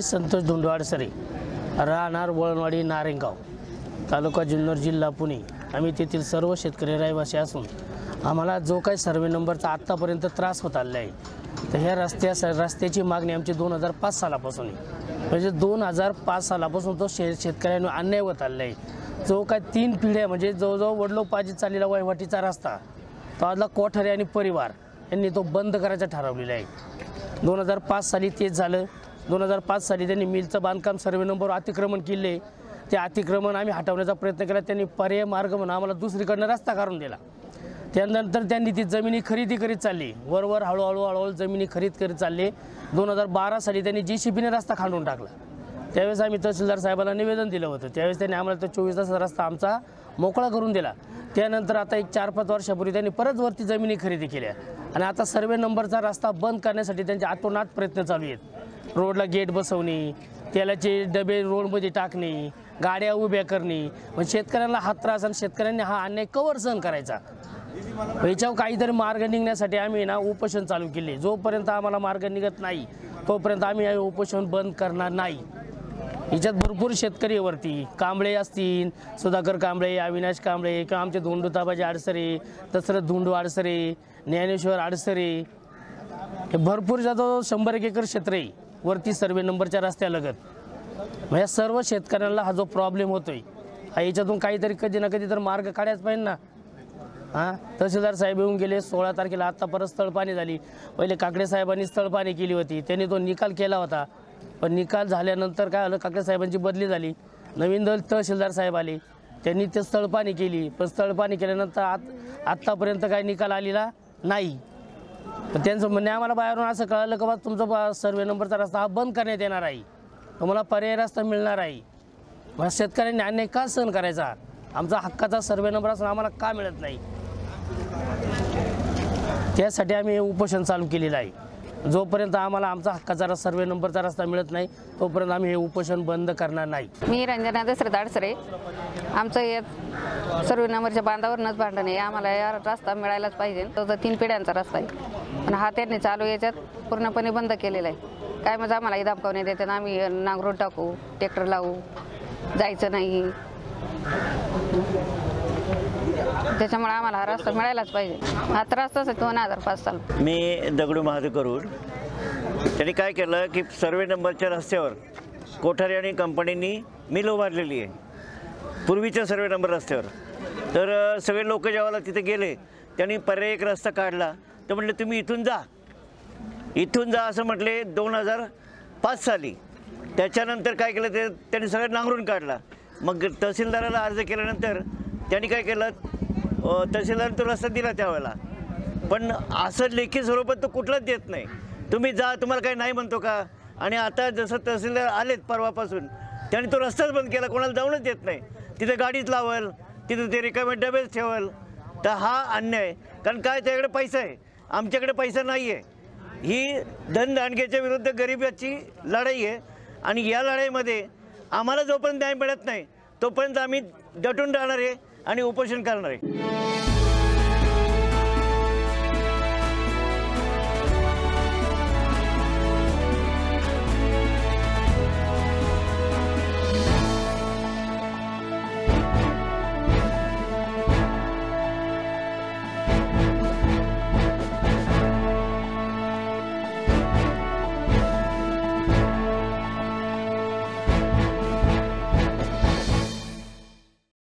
मी संतोष धुंडवाडसरे राहणार वळणवाडी नारेंगाव तालुका जुन्नर जिल्हा पुणे. आम्ही तेथील सर्व शेतकरी रहिवासी असून आम्हाला जो काही सर्वे नंबरचा आत्तापर्यंत त्रास होत आलेला आहे तर ह्या रस्त्या रस्त्याची मागणी आमची दोन हजार पाच सालापासून आहे. म्हणजे दोन हजार पाच सालापासून तो शे शेतकऱ्यांना अन्याय होत आलेला आहे. जो काय तीन पिढ्या म्हणजे जवळजवळ वडलोपाजी चाललेला वहिवाटीचा रस्ता तो आजला कोठारे आणि परिवार यांनी तो बंद करायचा ठरवलेला आहे. दोन हजार पाच साली तेच झालं. दोन हजार पाच साली त्यांनी मिलचं बांधकाम सर्वे नंबर अतिक्रमण केले. ते अतिक्रमण आम्ही हटवण्याचा प्रयत्न केला. त्यांनी पर्याय मार्ग म्हणून आम्हाला दुसरीकडनं रस्ता काढून दिला. त्यानंतर त्यांनी ती जमिनी खरेदी करीत चालली. वरवर हळूहळू हळूहळू जमिनी खरेदी करीत चालले. दोन हजार बारा साली त्यांनी जी सी बीने रस्ता खांडून टाकला. त्यावेळेस आम्ही तहसीलदार साहेबांना निवेदन दिलं होतं. त्यावेळेस त्यांनी आम्हाला तो चोवीस तासाचा रस्ता आमचा मोकळा करून दिला. त्यानंतर आता एक चार पाच वर्षापूर्वी त्यांनी परत वरती जमिनी खरेदी केल्या. आणि आता सर्वे नंबरचा रस्ता बंद करण्यासाठी त्यांचे आतोनात प्रयत्न चालू आहेत. रोडला गेट बसवणे तेलाचे डबे रोडमध्ये टाकणे गाड्या उभ्या करणे मग शेतकऱ्यांना हा त्रास आणि शेतकऱ्यांनी हा अन्याय कवर सहन करायचा. याच्यावर काहीतरी मार्ग निघण्यासाठी आम्ही ना उपोषण चालू केले. जोपर्यंत आम्हाला मार्ग निघत नाही तोपर्यंत आम्ही हे उपोषण बंद करणार नाही. याच्यात भरपूर शेतकरी वरती. कांबळे असतील सुधाकर कांबळे अविनाश कांबळे किंवा आमचे धोंडूताबाजी आडसरे दसरथ धोंडू आडसरे ज्ञानेश्वर आडसरे. हे भरपूर जातो शंभर एक एकर क्षेत्र आहे. वरती सर्वे नंबरच्या रस्त्यालगत मग या सर्व शेतकऱ्यांना हा जो प्रॉब्लेम होतोय हा याच्यातून काहीतरी कधी ना कधी तर मार्ग काढायच पाहिजे ना. हां? तहसीलदार साहेब येऊन गेले सोळा तारखेला आत्ता परत स्थळपाणी झाली. पहिले काकडे साहेबांनी स्थळपाणी केली होती त्यांनी तो निकाल केला होता. पण निकाल झाल्यानंतर काय झालं काकडे साहेबांची बदली झाली. नवीन दल तहसीलदार साहेब आले त्यांनी ते स्थळपाणी केली. पण स्थळपाणी केल्यानंतर आत आत्तापर्यंत काही निकाल आलेला नाही. पण त्यांचं म्हणणे आम्हाला बाहेरून असं कळलं की बा तुमचा बा सर्वे नंबरचा रस्ता हा बंद करण्यात येणार आहे. तुम्हाला पर्याय रस्ता मिळणार आहे. मग शेतकऱ्यांनी अन्याय का सहन करायचा? आमचा हक्काचा सर्वे नंबर असून आम्हाला का मिळत नाही? त्यासाठी आम्ही उपोषण चालू केलेलं आहे. जोपर्यंत आम्हाला आमचा हक्काचा सर्वे नंबरचा रस्ता मिळत नाही तोपर्यंत आम्ही हे उपोषण बंद करणार नाही. मी रंजना दसरथ दाडसरे आमचं या सर्वे नंबरच्या बांधावरूनच भांडण आहे. आम्हाला या रस्ता मिळायलाच पाहिजे. तो तर तीन पिढ्यांचा रस्ता आहे. पण हा त्यांनी चालू याच्यात पूर्णपणे बंद केलेला आहे. काय म्हणजे आम्हाला दामकावणे देतात आम्ही नांगरून टाकू ट्रॅक्टर लावू. जायचं नाही. त्याच्यामुळे आम्हाला हा रस्ता मिळायलाच पाहिजे. हा त्रास तसा दोन हजार पाच साल. मी दगडू महादेव करून त्यांनी काय केलं की सर्वे नंबरच्या रस्त्यावर कोठारी आणि कंपनीनी मिल उभारलेली आहे. पूर्वीच्या सर्वे नंबर रस्त्यावर. तर सगळे लोक जेव्हा तिथे गेले त्यांनी पर्याय एक रस्ता काढला. तर म्हटले तुम्ही इथून जा. इथून जा असं म्हटले दोन हजार पाच साली. त्याच्यानंतर काय केलं ते त्यांनी सगळं नांगरून काढला. मग तहसीलदाराला अर्ज केल्यानंतर त्यांनी काय केलं तहसीलदार तो रस्ता दिला त्यावेळेला. पण असं लेखी स्वरूपात तो कुठलाच देत नाही. तुम्ही जा तुम्हाला काही नाही म्हणतो का? आणि आता जसं तहसीलदार आलेत परवापासून त्यांनी तो रस्ताच बंद केला कोणाला जाऊनच देत नाही. तिथे गाडीच लावल तिथे ते रिकामे डबेच ठेवल. तर हा अन्याय. कारण काय त्याच्याकडे पैसा आहे. आमच्याकडे पैसा नाही आहे ही धनदांडग्याच्या विरुद्ध गरिबाची लढाई आहे. आणि या लढाईमध्ये आम्हाला जोपर्यंत न्याय मिळत नाही तोपर्यंत आम्ही दटून राहणार आहे. आणि उपोषण करणार. आहे